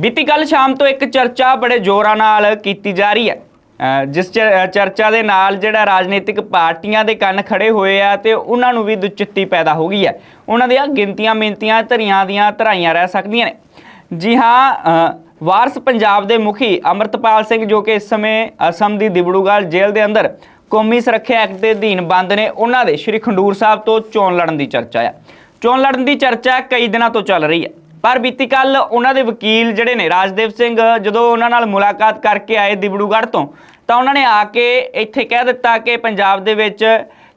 ਬੀਤੀ ਕੱਲ ਸ਼ਾਮ ਤੋਂ ਇੱਕ ਚਰਚਾ ਬੜੇ ਜ਼ੋਰਾਂ ਨਾਲ ਕੀਤੀ ਜਾ ਰਹੀ ਹੈ। ਜਿਸ ਚ- ਚਰਚਾ ਦੇ ਨਾਲ ਜਿਹੜਾ ਰਾਜਨੀਤਿਕ ਪਾਰਟੀਆਂ ਦੇ ਕੰਨ ਖੜੇ ਹੋਏ ਆ ਤੇ ਉਹਨਾਂ ਨੂੰ ਵੀ ਦੁਚਿੱਤੀ ਪੈਦਾ ਹੋ ਗਈ ਹੈ। ਉਹਨਾਂ ਦੀਆਂ ਗਿਣਤੀਆਂ ਮਿੰਤੀਆਂ ਧਰੀਆਂ ਦੀਆਂ ਧਰਾਈਆਂ ਰਹਿ ਸਕਦੀਆਂ ਨੇ। ਜੀ ਹਾਂ ਵਾਰਸ ਪੰਜਾਬ ਦੇ ਮੁਖੀ ਅਮਰਤਪਾਲ ਸਿੰਘ ਜੋ ਕਿ ਇਸ ਸਮੇਂ ਅਸਮ ਦੀ ਦਿਬੜੂਗੜ੍ਹ ਜੇਲ੍ਹ ਦੇ ਅੰਦਰ ਕੌਮੀ ਸੁਰੱਖਿਆ ਐਕਟ ਦੇ ਅਧੀਨ ਬੰਦ ਨੇ, ਉਹਨਾਂ ਦੇ ਸ਼੍ਰੀ ਖੰਡੂਰ ਸਾਹਿਬ ਤੋਂ ਚੋਣ ਲੜਨ ਦੀ ਚਰਚਾ ਆ। ਚੋਣ ਲੜਨ ਦੀ ਚਰਚਾ ਕਈ ਦਿਨਾਂ ਤੋਂ ਚੱਲ ਰਹੀ ਹੈ। ਪਰ ਬੀਤੀ ਕੱਲ ਉਹਨਾਂ ਦੇ ਵਕੀਲ ਜਿਹੜੇ ਨੇ ਰਾਜਦੇਵ ਸਿੰਘ ਜਦੋਂ ਉਹਨਾਂ ਨਾਲ ਮੁਲਾਕਾਤ ਕਰਕੇ ਆਏ ਦਿਬੜੂਗੜ੍ਹ ਤੋਂ ਤਾਂ ਉਹਨਾਂ ਨੇ ਆ ਕੇ ਇੱਥੇ ਕਹਿ ਦਿੱਤਾ ਕਿ ਪੰਜਾਬ ਦੇ ਵਿੱਚ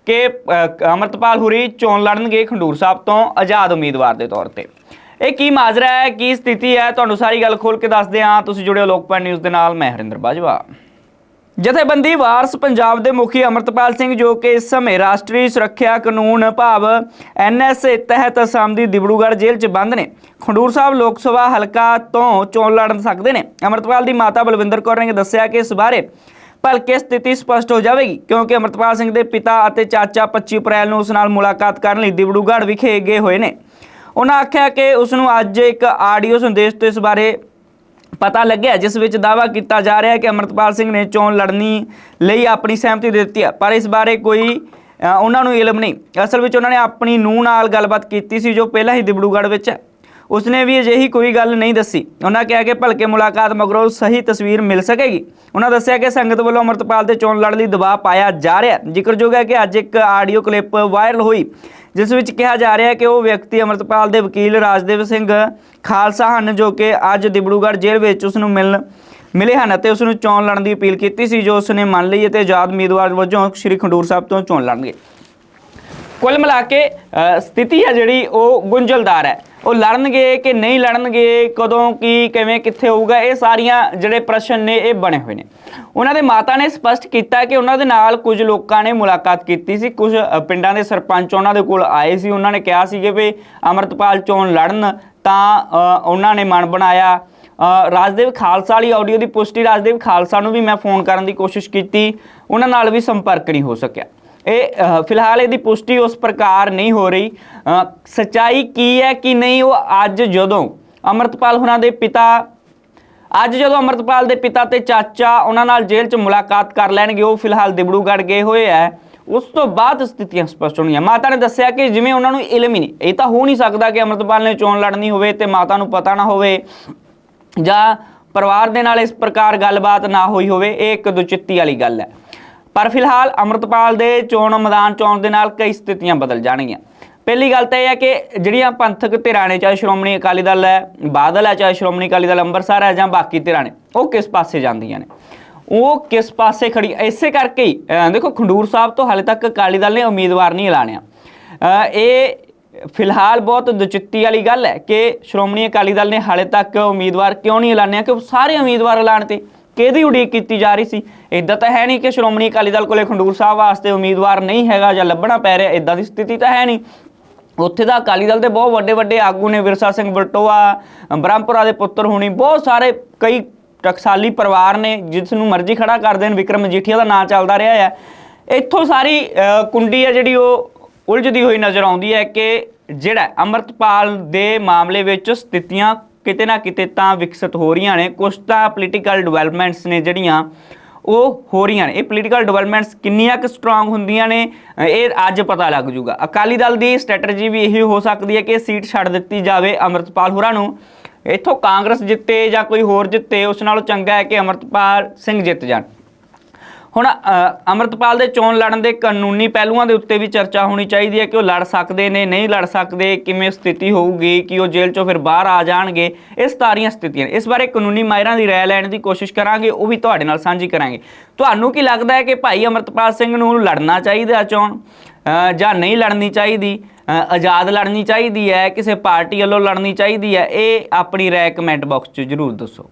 ਕਿ ਅ, ਅਮਰਤਪਾਲ ਹੁਰੀ ਚੋਣ ਲੜਨਗੇ ਖੰਡੂਰ ਸਾਹਿਬ ਤੋਂ ਆਜ਼ਾਦ ਉਮੀਦਵਾਰ ਦੇ ਤੌਰ ਤੇ। ਇਹ ਕੀ ਮਾਜਰਾ ਹੈ ਕੀ ਸਥਿਤੀ ਹੈ? ਤੁਹਾਨੂੰ ਸਾਰੀ ਗੱਲ ਖੋਲ ਕੇ ਦੱਸਦੇ ਹਾਂ। ਤੁਸੀਂ ਜੁੜਿਓ ਲੋਕਪਾਲ ਨਿਊਜ਼ ਦੇ ਨਾਲ ਮੈਂ ਹਰਿੰਦਰ ਬਾਜਵਾ। ਜਥੇਬੰਦੀ ਵਾਰਸ ਪੰਜਾਬ ਦੇ ਮੁਖੀ ਅਮਰਤਪਾਲ ਸਿੰਘ ਜੋ ਕਿ ਇਸ ਸਮੇਂ ਰਾਸ਼ਟਰੀ ਸੁਰੱਖਿਆ ਕਾਨੂੰਨ ਭਾਵ ਐਨਐਸਏ ਤਹਿਤ ਅਸਾਮ ਦੀ ਦਿਬੜੂਗੜ੍ਹ ਜੇਲ੍ਹ 'ਚ ਬੰਦ ਨੇ। ਖੰਡੂਰ ਸਾਹਿਬ ਲੋਕ ਸਭਾ ਹਲਕਾ ਤੋਂ ਚੋਣ ਲੜ ਸਕਦੇ ਨੇ। ਅਮਰਤਪਾਲ ਦੀ ਮਾਤਾ ਬਲਵਿੰਦਰ ਕੌਰ ਨੇ ਦੱਸਿਆ ਕਿ ਇਸ ਬਾਰੇ ਭਲਕੇ ਸਥਿਤੀ ਸਪਸ਼ਟ ਹੋ ਜਾਵੇਗੀ, ਕਿਉਂਕਿ ਅਮਰਤਪਾਲ ਸਿੰਘ ਦੇ ਪਿਤਾ ਅਤੇ ਚਾਚਾ 25 ਅਪ੍ਰੈਲ ਨੂੰ ਉਸ ਨਾਲ ਮੁਲਾਕਾਤ ਕਰਨ ਲਈ ਦਿਬੜੂਗੜ੍ਹ ਵਿਖੇ ਗਏ ਹੋਏ ਨੇ। ਉਹਨਾਂ ਆਖਿਆ ਕਿ ਉਸ ਨੂੰ ਅੱਜ ਇੱਕ ਆਡੀਓ ਸੰਦੇਸ਼ ਤੋਂ ਇਸ ਬਾਰੇ ਪਤਾ ਲੱਗਿਆ, ਜਿਸ ਵਿੱਚ ਦਾਅਵਾ ਕੀਤਾ ਜਾ ਰਿਹਾ ਹੈ ਕਿ ਅਮਰਤਪਾਲ ਸਿੰਘ ਨੇ ਚੋਣ ਲੜਨੀ ਲਈ ਆਪਣੀ ਸਹਿਮਤੀ ਦੇ ਦਿੱਤੀ ਹੈ, ਪਰ ਇਸ ਬਾਰੇ ਕੋਈ ਉਹਨਾਂ ਨੂੰ ਇਲਮ ਨਹੀਂ। ਅਸਲ ਵਿੱਚ ਉਹਨਾਂ ਨੇ ਆਪਣੀ ਨੂੰਹ ਨਾਲ ਗੱਲਬਾਤ ਕੀਤੀ ਸੀ, ਜੋ ਪਹਿਲਾਂ ਹੀ ਦਿਬੜੂਗੜ੍ਹ ਵਿੱਚ ਹੈ। ਉਸਨੇ ਵੀ ਅਜਿਹੀ ਕੋਈ ਗੱਲ ਨਹੀਂ ਦੱਸੀ। ਉਹਨਾਂ ਕਿਹਾ ਕਿ ਭਲਕੇ ਮੁਲਾਕਾਤ ਮਗਰੋਂ ਸਹੀ ਤਸਵੀਰ ਮਿਲ ਸਕੇਗੀ। ਉਹਨਾਂ ਦੱਸਿਆ ਕਿ ਸੰਗਤ ਵੱਲੋਂ ਅਮਰਤਪਾਲ ਤੇ ਚੋਣ ਲੜਨ ਲਈ ਦਬਾਅ ਪਾਇਆ ਜਾ ਰਿਹਾ ਜ਼ਿਕਰਯੋਗ ਹੈ ਕਿ ਅੱਜ ਇੱਕ ਆਡੀਓ ਕਲਿੱਪ ਵਾਇਰਲ ਹੋਈ, ਜਿਸ ਵਿੱਚ ਕਿਹਾ ਜਾ ਰਿਹਾ ਹੈ ਕਿ ਉਹ ਵਿਅਕਤੀ ਅਮਰਤਪਾਲ ਦੇ ਵਕੀਲ ਰਾਜਦੇਵ ਸਿੰਘ ਖਾਲਸਾ ਹਨ, ਜੋ ਕਿ ਅੱਜ ਦਿਬੜੂਗੜ੍ਹ ਜੇਲ੍ਹ ਵਿੱਚ ਉਸ ਨੂੰ ਮਿਲਣ ਮਿਲੇ ਹਨ ਅਤੇ ਉਸ ਨੂੰ ਚੋਣ ਲੜਨ ਦੀ ਅਪੀਲ ਕੀਤੀ ਸੀ, ਜੋ ਉਸ ਨੇ ਮੰਨ ਲਈ ਅਤੇ ਆਜ਼ਾਦ ਉਮੀਦਵਾਰ ਵਜੋਂ ਸ਼੍ਰੀ ਖੰਡੂਰ ਸਾਹਿਬ ਤੋਂ ਚੋਣ ਲੜਨਗੇ। ਕੁੱਲ ਮਿਲਾ ਕੇ ਸਥਿਤੀ ਹੈ ਜਿਹੜੀ ਉਹ ਗੁੰਝਲਦਾਰ ਹੈ। ਉਹ ਲੜਨਗੇ ਕਿ ਨਹੀਂ ਲੜਨਗੇ, ਕਦੋਂ, ਕੀ, ਕਿਵੇਂ, ਕਿੱਥੇ ਹੋਊਗਾ, ਇਹ ਸਾਰੀਆਂ ਜਿਹੜੇ ਪ੍ਰਸ਼ਨ ਨੇ, ਇਹ ਬਣੇ ਹੋਏ ਨੇ। ਉਹਨਾਂ ਦੇ ਮਾਤਾ ਨੇ ਸਪਸ਼ਟ ਕੀਤਾ ਕਿ ਉਹਨਾਂ ਦੇ ਨਾਲ ਕੁਝ ਲੋਕਾਂ ਨੇ ਮੁਲਾਕਾਤ ਕੀਤੀ ਸੀ। ਕੁਝ ਪਿੰਡਾਂ ਦੇ ਸਰਪੰਚ ਉਹਨਾਂ ਦੇ ਕੋਲ ਆਏ ਸੀ। ਉਹਨਾਂ ਨੇ ਕਿਹਾ ਸੀ ਕਿ ਵੀ ਅਮਰਤਪਾਲ ਚੋਣ ਲੜਨ ਤਾਂ ਉਹਨਾਂ ਨੇ ਮਨ ਬਣਾਇਆ। ਰਾਜਦੇਵ ਖਾਲਸਾ ਵਾਲੀ ਆਡੀਓ ਦੀ ਪੁਸ਼ਟੀ ਰਾਜਦੇਵ ਖਾਲਸਾ ਨੂੰ ਵੀ ਮੈਂ ਫੋਨ ਕਰਨ ਦੀ ਕੋਸ਼ਿਸ਼ ਕੀਤੀ। ਉਹਨਾਂ ਨਾਲ ਵੀ ਸੰਪਰਕ ਨਹੀਂ ਹੋ ਸਕਿਆ। ਇਹ ਫਿਲਹਾਲ ਇਹਦੀ ਪੁਸ਼ਟੀ ਉਸ ਪ੍ਰਕਾਰ ਨਹੀਂ ਹੋ ਰਹੀ। ਅ, ਸੱਚਾਈ ਕੀ ਹੈ ਕਿ ਨਹੀਂ ਉਹ ਅੱਜ ਜਦੋਂ ਅਮਰਤਪਾਲ ਹੁਣਾਂ ਦੇ ਪਿਤਾ ਅੱਜ ਜਦੋਂ ਅਮਰਤਪਾਲ ਦੇ ਪਿਤਾ ਤੇ ਚਾਚਾ ਉਹਨਾਂ ਨਾਲ ਜੇਲ੍ਹ 'ਚ ਮੁਲਾਕਾਤ ਕਰ ਲੈਣਗੇ ਉਹ ਫਿਲਹਾਲ ਦਿਬੜੂਗੜ੍ਹ ਗਏ ਹੋਏ ਐ ਉਸ ਤੋਂ ਬਾਅਦ ਸਥਿਤੀਆਂ ਸਪਸ਼ਟ ਹੋਣੀਆਂ ਮਾਤਾ ਨੇ ਦੱਸਿਆ ਕਿ ਜਿਵੇਂ ਉਹਨਾਂ ਨੂੰ ਇਲਮ ਹੀ ਨਹੀਂ ਇਹ ਤਾਂ ਹੋ ਨਹੀਂ ਸਕਦਾ ਕਿ ਅਮਰਤਪਾਲ ਨੇ ਚੋਣ ਲੜਨੀ ਹੋਵੇ ਤੇ ਮਾਤਾ ਨੂੰ ਪਤਾ ਨਾ ਹੋਵੇ ਜਾਂ ਪਰਿਵਾਰ ਦੇ ਨਾਲ ਇਸ ਪ੍ਰਕਾਰ ਗੱਲਬਾਤ ਨਾ ਹੋਈ ਹੋਵੇ ਇਹ ਇੱਕ ਦੁਚਿੱਤੀ ਵਾਲੀ ਗੱਲ ਹੈ। ਪਰ ਫਿਲਹਾਲ ਅਮਰਤਪਾਲ ਦੇ ਚੋਣ ਮੈਦਾਨ ਚੋਣ ਦੇ ਨਾਲ ਕਈ ਸਥਿਤੀਆਂ ਬਦਲ ਜਾਣਗੀਆਂ। ਪਹਿਲੀ ਗੱਲ ਤਾਂ ਇਹ ਹੈ ਕਿ ਜਿਹੜੀਆਂ ਪੰਥਕ ਧਿਰਾਂ ਨੇ, ਚਾਹੇ ਸ਼੍ਰੋਮਣੀ ਅਕਾਲੀ ਦਲ ਹੈ, ਬਾਦਲ ਹੈ, ਚਾਹੇ ਸ਼੍ਰੋਮਣੀ ਅਕਾਲੀ ਦਲ ਅੰਮ੍ਰਿਤਸਰ ਹੈ ਜਾਂ ਬਾਕੀ ਧਿਰਾਂ ਨੇ, ਉਹ ਕਿਸ ਪਾਸੇ ਜਾਂਦੀਆਂ ਨੇ? ਉਹ ਕਿਸ ਪਾਸੇ ਖੜੀ, ਇਸੇ ਕਰਕੇ ਹੀ ਦੇਖੋ ਖੰਡੂਰ ਸਾਹਿਬ ਤੋਂ ਹਾਲੇ ਤੱਕ ਅਕਾਲੀ ਦਲ ਨੇ ਉਮੀਦਵਾਰ ਨਹੀਂ ਐਲਾਨਿਆ। ਇਹ ਫਿਲਹਾਲ ਬਹੁਤ ਦੁਚਿੱਤੀ ਵਾਲੀ ਗੱਲ ਹੈ ਕਿ ਸ਼੍ਰੋਮਣੀ ਅਕਾਲੀ ਦਲ ਨੇ ਹਾਲੇ ਤੱਕ ਉਮੀਦਵਾਰ ਕਿਉਂ ਨਹੀਂ ਐਲਾਨਿਆ ਕਿ ਉਹ ਸਾਰੇ ਉਮੀਦਵਾਰ ਐਲਾਨ ਤੇ ਕਿਹਦੀ ਉਡੀਕ ਕੀਤੀ ਜਾ ਰਹੀ ਸੀ? ਇਦਾਂ ਤਾਂ ਹੈ ਨਹੀਂ ਕਿ ਸ਼੍ਰੋਮਣੀ ਅਕਾਲੀ ਦਲ ਕੋਲੇ ਖੰਡੂਰ ਸਾਹਿਬ ਵਾਸਤੇ ਉਮੀਦਵਾਰ ਨਹੀਂ ਹੈਗਾ ਜਾਂ ਲੱਭਣਾ ਪੈ ਰਿਹਾ ਇਦਾਂ ਦੀ ਸਥਿਤੀ ਤਾਂ ਹੈ ਨਹੀਂ। ਉੱਥੇ ਦਾ ਅਕਾਲੀ ਦਲ ਦੇ ਬਹੁਤ ਵੱਡੇ ਵੱਡੇ ਆਗੂ ਨੇ, ਵਿਰਸਾ ਸਿੰਘ ਬਲਟੋਆ ਬ੍ਰਹਮਪੁਰਾ ਦੇ ਪੁੱਤਰ ਹੋਣੀ, ਬਹੁਤ ਸਾਰੇ ਕਈ ਟਕਸਾਲੀ ਪਰਿਵਾਰ ਨੇ ਜਿਸ ਨੂੰ ਮਰਜ਼ੀ ਖੜਾ ਕਰ ਦੇਣ, ਵਿਕਰਮ ਮਜੀਠੀਆ ਦਾ ਨਾਂ ਚੱਲਦਾ ਰਿਹਾ ਹੈ ਇੱਥੋਂ ਸਾਰੀ ਕੁੰਡੀ ਹੈ ਜਿਹੜੀ ਉਹ ਉਲਝਦੀ ਹੋਈ ਨਜ਼ਰ ਆਉਂਦੀ ਹੈ ਕਿ ਜਿਹੜਾ ਅਮਰਤਪਾਲ ਦੇ ਮਾਮਲੇ ਵਿੱਚ ਸਥਿਤੀਆਂ ਕਿਤੇ ਨਾ ਕਿਤੇ ਤਾਂ ਵਿਕਸਿਤ ਹੋ ਰਹੀਆਂ ਨੇ। ਕੁਝ ਤਾਂ ਪੋਲੀਟੀਕਲ ਡਿਵੈਲਪਮੈਂਟਸ ਨੇ ਜਿਹੜੀਆਂ ਉਹ ਹੋ ਰਹੀਆਂ ਨੇ। ਇਹ ਪੋਲੀਟੀਕਲ ਡਿਵੈਲਪਮੈਂਟਸ ਕਿੰਨੀਆਂ ਕੁ ਸਟਰੋਂਗ ਹੁੰਦੀਆਂ ਨੇ, ਇਹ ਅੱਜ ਪਤਾ ਲੱਗ ਜੂਗਾ। ਅਕਾਲੀ ਦਲ ਦੀ ਸਟ੍ਰੈਟਜੀ ਵੀ ਇਹੀ ਹੋ ਸਕਦੀ ਹੈ ਕਿ ਸੀਟ ਛੱਡ ਦਿੱਤੀ ਜਾਵੇ ਅਮਰਤਪਾਲ ਹੋਰਾਂ ਨੂੰ। ਇੱਥੋਂ ਕਾਂਗਰਸ ਜਿੱਤੇ ਜਾਂ ਕੋਈ ਹੋਰ ਜਿੱਤੇ, ਉਸ ਨਾਲੋਂ ਚੰਗਾ ਹੈ ਕਿ ਅਮਰਤਪਾਲ ਸਿੰਘ ਜਿੱਤ ਜਾਣ। ਹੁਣ ਅ, ਅਮਰਤਪਾਲ ਦੇ ਚੋਣ ਲੜਨ ਦੇ ਕਾਨੂੰਨੀ ਪਹਿਲੂਆਂ ਦੇ ਉੱਤੇ ਵੀ ਚਰਚਾ ਹੋਣੀ ਚਾਹੀਦੀ ਹੈ ਕਿ ਉਹ ਲੜ ਸਕਦੇ ਨੇ ਨਹੀਂ ਲੜ ਸਕਦੇ ਕਿਵੇਂ ਸਥਿਤੀ ਹੋਊਗੀ ਕਿ ਉਹ ਜੇਲ੍ਹ ਚੋਂ ਫਿਰ ਬਾਹਰ ਆ ਜਾਣਗੇ ਇਹ ਸਾਰੀਆਂ ਸਥਿਤੀਆਂ ਇਸ ਬਾਰੇ ਕਾਨੂੰਨੀ ਮਾਹਿਰਾਂ ਦੀ ਰਾਏ ਲੈਣ ਦੀ ਕੋਸ਼ਿਸ਼ ਕਰਾਂਗੇ ਉਹ ਵੀ ਤੁਹਾਡੇ ਨਾਲ ਸਾਂਝੀ ਕਰਾਂਗੇ। ਤੁਹਾਨੂੰ ਕੀ ਲੱਗਦਾ ਹੈ ਕਿ ਭਾਈ ਅਮਰਤਪਾਲ ਸਿੰਘ ਨੂੰ ਲੜਨਾ ਚਾਹੀਦਾ ਚੋਣ? ਜਾਂ ਨਹੀਂ ਲੜਨੀ ਚਾਹੀਦੀ? ਆਜ਼ਾਦ ਲੜਨੀ ਚਾਹੀਦੀ ਹੈ? ਕਿਸੇ ਪਾਰਟੀ ਵੱਲੋਂ ਲੜਨੀ ਚਾਹੀਦੀ ਹੈ? ਇਹ ਆਪਣੀ ਰਾਏ ਕਮੈਂਟ ਬਾਕਸ 'ਚ ਜਰੂਰ ਦੱਸੋ।